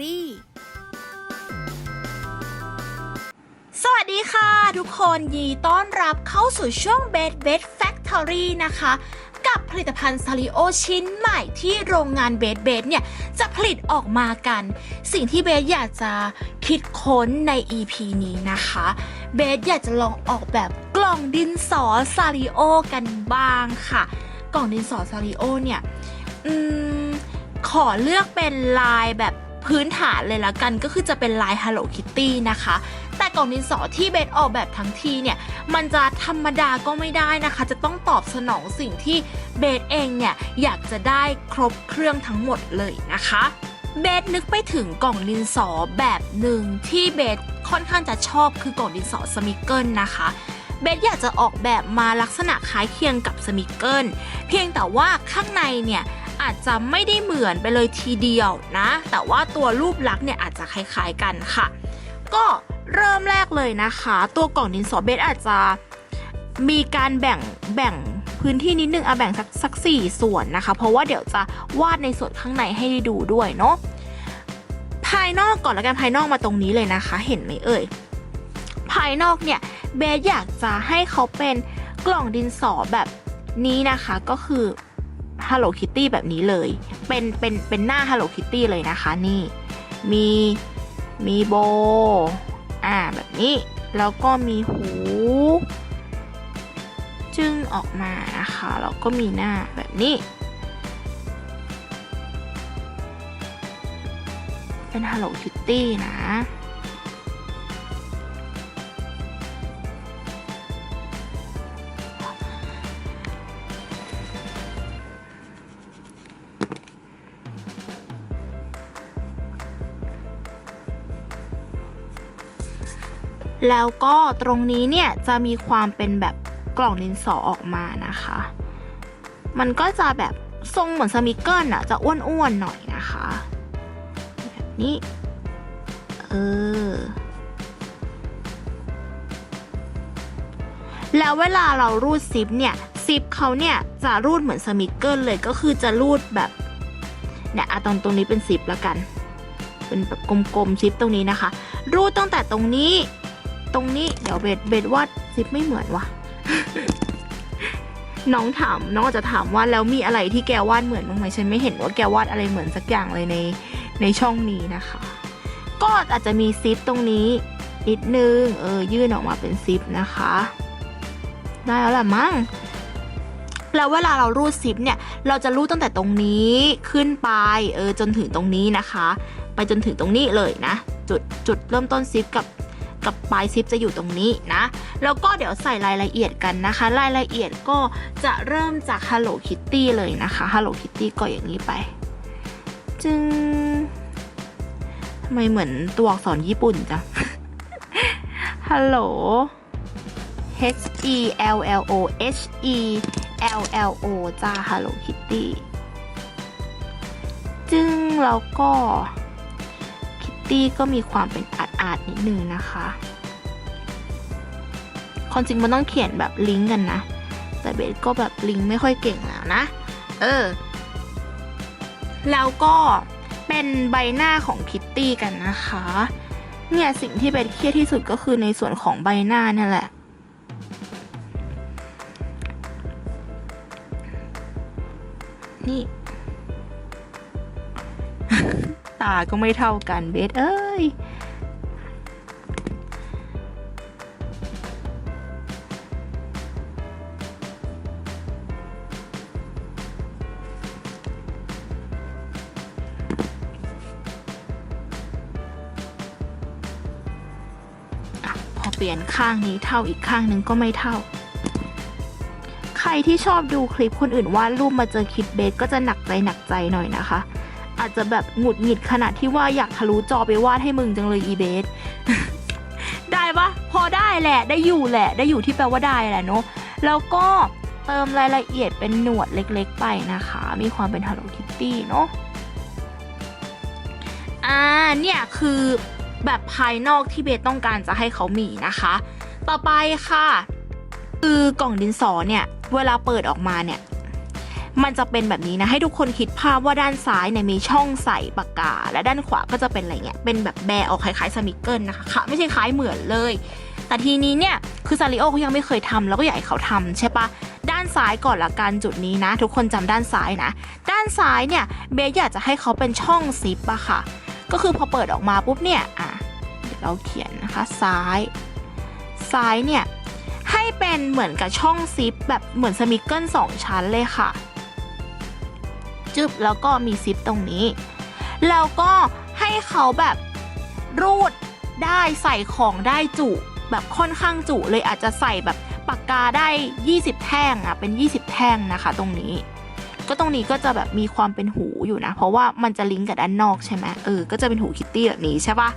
Factory สวัสดีค่ะ ทุกคนยีต้อนรับเข้าสู่ช่วง b e d b e d Factory นะคะ กับผลิตภัณฑ์ซาริโอชิ้นใหม่ที่โรงงานเบสเบสเนี่ยจะผลิตออกมากัน สิ่งที่เบสอยากจะคิดค้นใน EP นี้นะคะ เบสอยากจะลองออกแบบกล่องดินสอซาริโอกันบ้างค่ะ กล่องดินสอซาริโอเนี่ย อืม ขอเลือกเป็นลายแบบ พื้นฐานเลยละกันก็คือจะเป็นลาย Hello Kitty นะคะ แต่กล่องดินสอที่เบสออกแบบทั้งทีเนี่ย มันจะธรรมดาก็ไม่ได้นะคะ จะต้องตอบสนองสิ่งที่เบสเองเนี่ย อยากจะได้ครบเครื่องทั้งหมดเลยนะคะเบสนึกไปถึงกล่องดินสอแบบหนึ่งที่เบสค่อนข้างจะชอบคือกล่องดินสอสมิเกิลนะคะเบสอยากจะออกแบบมาลักษณะคล้ายเคียงกับสมิเกิลเพียงแต่ว่าข้างในเนี่ย อาจจะไม่ได้เหมือนไปเลยทีเดียวนะ แต่ว่าตัวรูปลักษณ์เนี่ยอาจจะคล้ายๆกันค่ะ ก็เริ่มแรกเลยนะคะ ตัวกล่องดินสอเบสอาจจะมีการแบ่งแบ่งพื้นที่นิดนึงเอาแบ่งสักสักสี่ส่วนนะคะ เพราะว่าเดี๋ยวจะวาดในส่วนข้างในให้ได้ดูด้วยเนาะภายนอกก่อนแล้วกันภายนอกมาตรงนี้เลยนะคะ เห็นไหมเอ่ยภายนอกเนี่ยเบสอยากจะให้เขาเป็นกล่องดินสอแบบนี้นะคะก็คือ Hello Kitty แบบนี้เลย เป็นเป็นเป็นหน้า Hello Kitty เลยนะคะนี่มีมีโบอ่าแบบนี้แล้วก็มีหู จึงออกมานะคะแล้วก็มีหน้าแบบนี้ เป็น Hello Kitty นะ แล้วก็ตรงนี้เนี่ยจะมีความเป็นแบบกล่องดินสอออกมานะคะ มันก็จะแบบทรงเหมือนสมิเกิลอะจะอ้วนๆหน่อยนะคะ แบบนี้ เออ แล้วเวลาเรารูดซิปเนี่ย ซิปเขาเนี่ยจะรูดเหมือนสมิเกิลเลยก็คือจะรูดแบบเนี่ยอะตรงตรงนี้เป็นซิปแล้วกัน เป็นแบบกลมๆซิปตรงนี้นะคะ รูดตั้งแต่ตรงนี้ ตรงนี้เดี๋ยวเบดเบดวาดซิปไม่เหมือนวะน้องถามน้องอาจจะถามว่าแล้วมีอะไรที่แกวาดเหมือนบ้างไหมฉันไม่เห็นว่าแกวาดอะไรเหมือนสักอย่างเลยในในช่องนี้นะคะ ก็อาจจะมีซิปตรงนี้นิดนึงเออยื่นออกมาเป็นซิปนะคะ ได้แล้วแหละมั้งแล้วเวลาเรารูดซิปเนี่ย เราจะรูดตั้งแต่ตรงนี้ขึ้นไปเออจนถึงตรงนี้นะคะ ไปจนถึงตรงนี้เลยนะ จุดจุดเริ่มต้นซิปกับ กับปลายซิปจะอยู่ตรงนี้นะ แล้วก็เดี๋ยวใส่รายละเอียดกันนะคะ รายละเอียดก็จะเริ่มจาก Hello Kitty เลยนะคะ Hello Kitty ก็อย่างนี้ไป จึงทำไมเหมือนตัวอักษรญี่ปุ่นจัง Hello H E L L O H E L L O จ้า Hello Kitty จึงแล้วก็คิตตี้ก็มีความเป็นอาด อาดนิดนึงนะคะความจริงมันต้องเขียนแบบลิงก์กันนะ แต่เบสก็แบบลิงก์ไม่ค่อยเก่งแล้วนะ เออ แล้วก็เป็นใบหน้าของคิตตี้กันนะคะ เนี่ยสิ่งที่เบสเครียดที่สุดก็คือในส่วนของใบหน้านี่แหละ นี่ ตาก็ไม่เท่ากันเบสเอ้ย ปลี่ยนข้างนี้เท่าอีกข้างหนึ่งก็ไม่เท่า ใครที่ชอบดูคลิปคนอื่นวาดรูปมาเจอคลิปเบสก็จะหนักใจหนักใจหน่อยนะคะ อาจจะแบบหงุดหงิดขนาดที่ว่าอยากทะลุจอไปวาดให้มึงจังเลยอีเบสได้ปะพอได้แหละได้อยู่แหละ ได้อยู่ที่แปลว่าได้แหละเนาะแล้วก็เติมรายละเอียดเป็นหนวดเล็กๆไปนะคะ มีความเป็น Hello Kitty เนาะอ่าเนี่ยคือ แบบภายนอกที่เบสต้องการจะให้เขามีนะคะ ต่อไปค่ะ คือกล่องดินสอเนี่ย เวลาเปิดออกมาเนี่ย มันจะเป็นแบบนี้นะ ให้ทุกคนคิดภาพว่าด้านซ้ายเนี่ยมีช่องใส่ปากกา และด้านขวาก็จะเป็นอะไรเงี้ย เป็นแบบแบออกคล้ายๆสมิเกิลนะคะไม่ใช่คล้ายเหมือนเลย แต่ทีนี้เนี่ย คือซาริโอเขายังไม่เคยทำแล้วก็อยากให้เขาทำใช่ปะด้านซ้ายก่อนละกันจุดนี้นะ ทุกคนจำด้านซ้ายนะ ด้านซ้ายเนี่ยเบสอยากจะให้เขาเป็นช่องซิปอะค่ะก็คือพอเปิดออกมาปุ๊บเนี่ย อะ เราเขียนนะคะซ้าย ซ้ายเนี่ย ให้เป็นเหมือนกับช่องซิปแบบเหมือนสมิเกิลสองชั้นเลยค่ะ จึบแล้วก็มีซิปตรงนี้ แล้วก็ให้เขาแบบรูดได้ใส่ของได้จุ แบบค่อนข้างจุเลยอาจจะใส่แบบปากกาได้ 20 แท่งอะเป็น 20 แท่งนะคะตรงนี้ ก็ตรงนี้ก็จะแบบมีความเป็นหูอยู่นะ เพราะว่ามันจะลิงก์กับด้านนอกใช่ไหมเออก็จะเป็นหูคิตตี้แบบนี้ใช่ปะ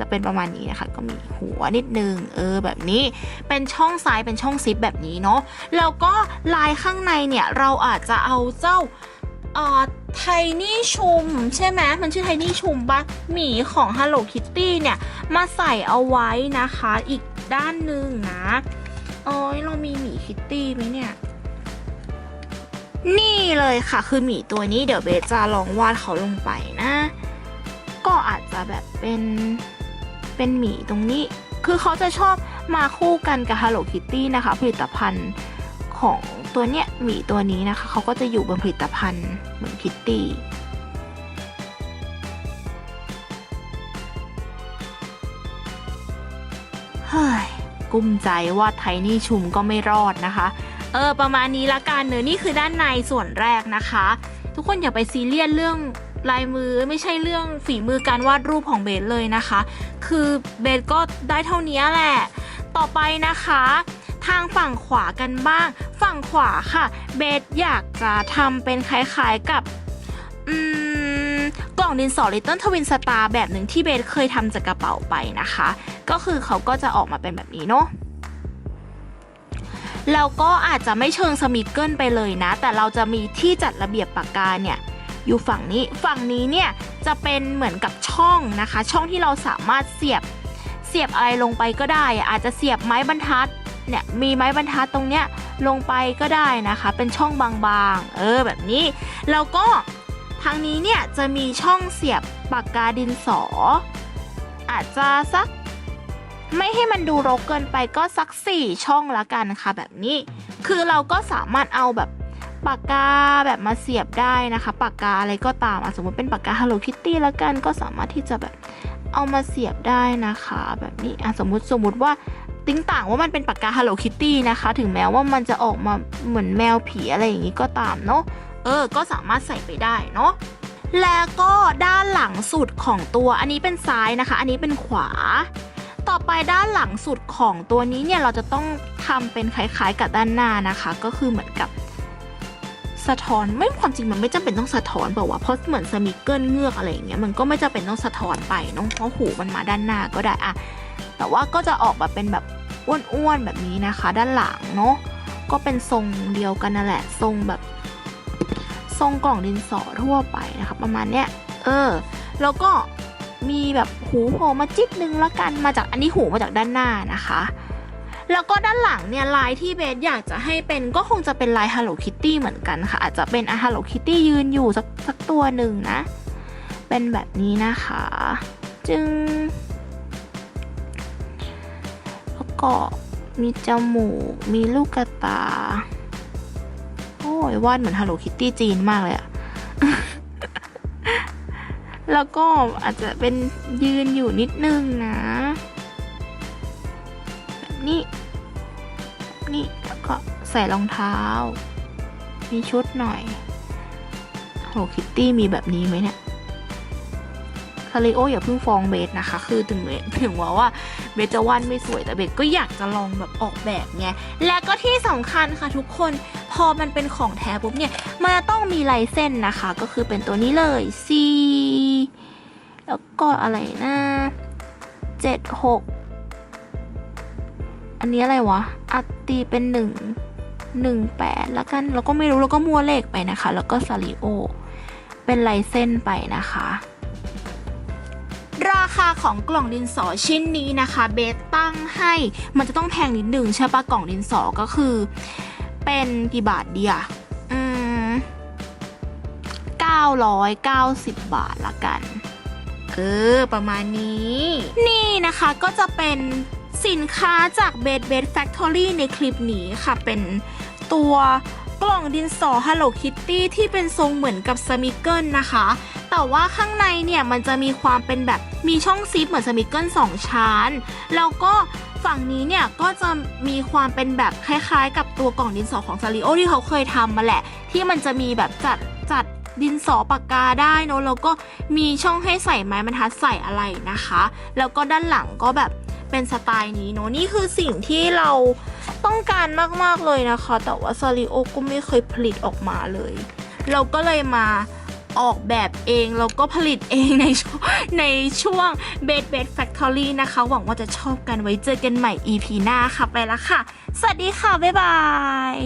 จะเป็นประมาณนี้นะคะ ก็มีหัวนิดนึง เออแบบนี้เป็นช่องซ้ายเป็นช่องซิปแบบนี้เนาะแล้วก็ลายข้างในเนี่ยเราอาจจะเอาเจ้าเอ่อไทนี่ชุมใช่ไหมมันชื่อไทนี่ชุมปะหมีของ Hello Kitty เนี่ย มาใส่เอาไว้นะคะอีกด้านหนึ่งนะโอ้ยเรามีหมีคิตตี้ไหมเนี่ยนี่เลยค่ะ คือหมีตัวนี้เดี๋ยวเบสจะลองวาดเขาลงไปนะ ก็อาจจะแบบเป็น เป็นหมีตรงนี้ คือเขาจะชอบมาคู่กันกับ Hello Kitty นะคะ ผลิตภัณฑ์ของตัวเนี้ยหมีตัวนี้นะคะ เขาก็จะอยู่บนผลิตภัณฑ์เหมือนคิตตี้เฮ้ยกุ้มใจว่าไทนี่ชุมก็ไม่รอดนะคะ เออ ประมาณนี้ละกันเนอะนี่คือด้านในส่วนแรกนะคะ ทุกคนอย่าไปซีเรียสเรื่องลายมือไม่ใช่เรื่องฝีมือการวาดรูปของเบสเลยนะคะ คือเบสก็ได้เท่านี้แหละ ต่อไปนะคะ ทางฝั่งขวากันบ้าง ฝั่งขวาค่ะ เบสอยากจะทำเป็นคล้ายๆกับอืมกล่องดินสอ Little Twin Star แบบหนึ่งที่เบสเคยทำจากกระเป๋าไปนะคะ ก็คือเขาก็จะออกมาเป็นแบบนี้เนาะแล้วก็อาจจะไม่เชิงสมิเกิลไปเลยนะ แต่เราจะมีที่จัดระเบียบปากกาเนี่ย อยู่ฝั่งนี้ฝั่งนี้เนี่ยจะเป็นเหมือนกับช่องนะคะ ช่องที่เราสามารถเสียบเสียบอะไรลงไปก็ได้ อาจจะเสียบไม้บรรทัดเนี่ยมีไม้บรรทัดตรงเนี้ยลงไปก็ได้นะคะ เป็นช่องบางๆ เออแบบนี้แล้วก็ทางนี้เนี่ยจะมีช่องเสียบปากกาดินสอ อาจจะสักไม่ให้มันดูรกเกินไปก็สัก 4 ช่องละกันค่ะแบบนี้ คือเราก็สามารถเอาแบบ ปากกาแบบมาเสียบได้นะคะ ปากกาอะไรก็ตามอะสมมติเป็นปากกา Hello Kitty ละกันก็สามารถที่จะแบบเอามาเสียบได้นะคะ แบบนี้อะสมมติสมมติว่าติ้งต่างว่ามันเป็นปากกา Hello Kitty นะคะ ถึงแม้ว่ามันจะออกมาเหมือนแมวผีอะไรอย่างนี้ก็ตามเนาะเออ ก็สามารถใส่ไปได้เนาะแล้วก็ด้านหลังสุดของตัวอันนี้เป็นซ้ายนะคะ อันนี้เป็นขวา ต่อไปด้านหลังสุดของตัวนี้เนี่ยเราจะต้องทำเป็นคล้ายๆกับด้านหน้านะคะ ก็คือเหมือนกับ สะท้อนไม่ความจริงมันไม่จำเป็นต้องสะท้อนเปล่าเพราะเหมือนสมิเกิลเงือกอะไรอย่างเงี้ยมันก็ไม่จำเป็นต้องสะท้อนไปเนาะเพราะหูมันมาด้านหน้าก็ได้อะแต่ว่าก็จะออกมาเป็นแบบอ้วนๆแบบนี้นะคะ ด้านหลังเนาะก็เป็นทรงเดียวกันนั่นแหละทรงแบบทรงกล่องดินสอทั่วไปนะคะ ประมาณเนี้ยเออ แล้วก็มีแบบหูโผล่มาจิ๊บนึงละกันมาจากอันนี้หูมาจากด้านหน้านะคะ แล้วก็ด้านหลังเนี่ยลายที่เบสอยากจะให้เป็นก็คงจะเป็นลาย Hello Kitty เหมือนกันค่ะ อาจจะเป็น Hello Kitty ยืนอยู่สักสักตัวหนึ่งนะ เป็นแบบนี้นะคะ จึงแล้วก็มีจมูก มีลูกตา โอ้ยวาดเหมือน Hello Kitty จีนมากเลยอะแล้วก็อาจจะเป็นยืนอยู่นิดนึงนะ นี้นี่แล้วก็ใส่รองเท้า มีชุดหน่อยโหคิตตี้มีแบบนี้ไหมเนี่ยคาริโออย่าเพิ่งฟ้องเบสนะคะ คือถึงเบสถึงว่าว่าเบสจะวาดไม่สวยแต่เบสก็อยากจะลองแบบออกแบบไงและก็ที่สำคัญค่ะทุกคนพอมันเป็นของแท้ปุ๊บเนี่ยมันต้องมีลายเส้นนะคะ ก็คือเป็นตัวนี้เลย C แล้วก็อะไรนะเจ็ดหก อันนี้อะไรวะอัตตีเป็นหนึ่งหนึ่งแปดแล้วกันแล้วก็ไม่รู้แล้วก็มัวเลขไปนะคะ แล้วก็ซาริโอ เป็นลายเส้นไปนะคะ ราคาของกล่องดินสอชิ้นนี้นะคะ เบสตั้งให้มันจะต้องแพงนิดหนึ่งใช่ปะกล่องดินสอก็คือ เป็นกี่บาทเดียอืม990บาทละกัน เออ ประมาณนี้ นี่นะคะก็จะเป็น สินค้าจาก b e d b e d Factory ในคลิปนี้ค่ะ เป็นตัวกล่องดินสอ Hello Kitty ที่เป็นทรงเหมือนกับสมิเกิลนะคะ แต่ว่าข้างในเนี่ยมันจะมีความเป็นแบบมีช่องซิปเหมือนสมิเกิลสองชั้น แล้วก็ฝั่งนี้เนี่ยก็จะมีความเป็นแบบคล้ายๆ กับตัวกล่องดินสอของซาริโอที่เขาเคยทำมาแหละ ที่มันจะมีแบบจัดจัดดินสอปากกาได้เนอะแล้วก็มีช่องให้ใส่ไม้บรรทัดใส่อะไรนะคะ แล้วก็ด้านหลังก็แบบ เป็นสไตล์นี้เนอะนี่คือสิ่งที่เราต้องการมากๆเลยนะคะ แต่ว่าซาริโอก็ไม่เคยผลิตออกมาเลย เราก็เลยมาออกแบบเองแล้วก็ผลิตเองในช่วงในช่วง b e d b e d Factory นะคะ หวังว่าจะชอบกันไว้เจอกันใหม่ EP หน้าค่ะ ไปแล้วค่ะ สวัสดีค่ะ บ๊ายบาย